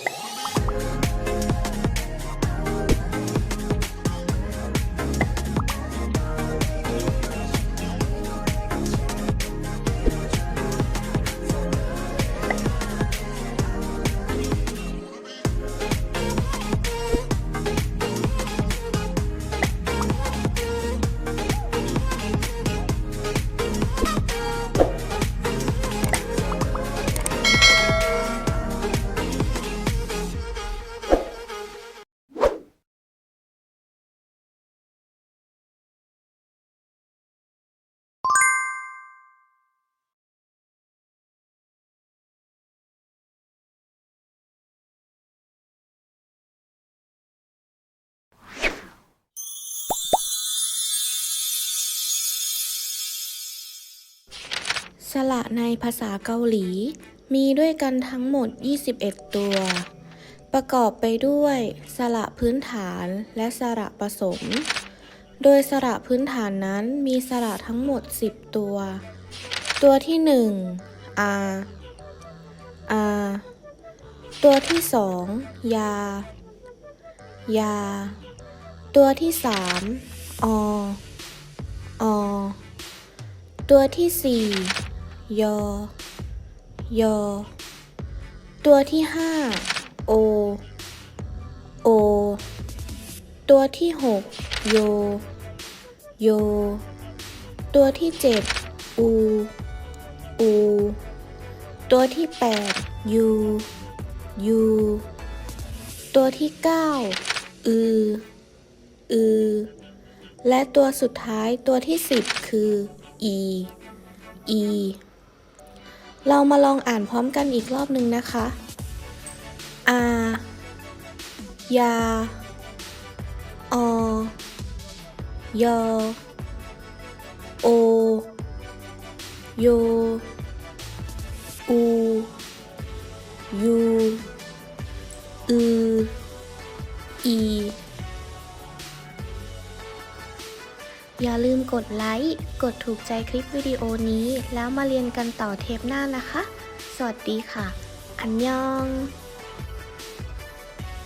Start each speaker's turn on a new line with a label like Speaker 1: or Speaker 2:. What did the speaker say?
Speaker 1: Yeah. สระในภาษาเกาหลี มีด้วยกันทั้งหมด 21 ตัว ประกอบไปด้วยสระพื้นฐานและสระผสม โดยสระพื้นฐานนั้นมีสระทั้งหมด 10 ตัว ตัวที่1อาอาตัวที่ 2 ยา ยา ตัวที่ 3 ออตัวที่สี่ ยอยอตัวที่ห้าโอโอตัวที่หกโย โย ตัวที่เจ็ดอูอูตัวที่แปดยูยูตัวที่เก้าอืออือและตัวสุดท้ายตัวที่สิบคือ e e เรามาลองอ่านพร้อมกันอีกรอบหนึ่งนะคะ a ยาออยอโอ โย อู ยู อือ อี อย่าลืมกดไลค์ กดถูกใจคลิปวิดีโอนี้ แล้วมาเรียนกันต่อเทปหน้านะคะ สวัสดีค่ะ อันยอง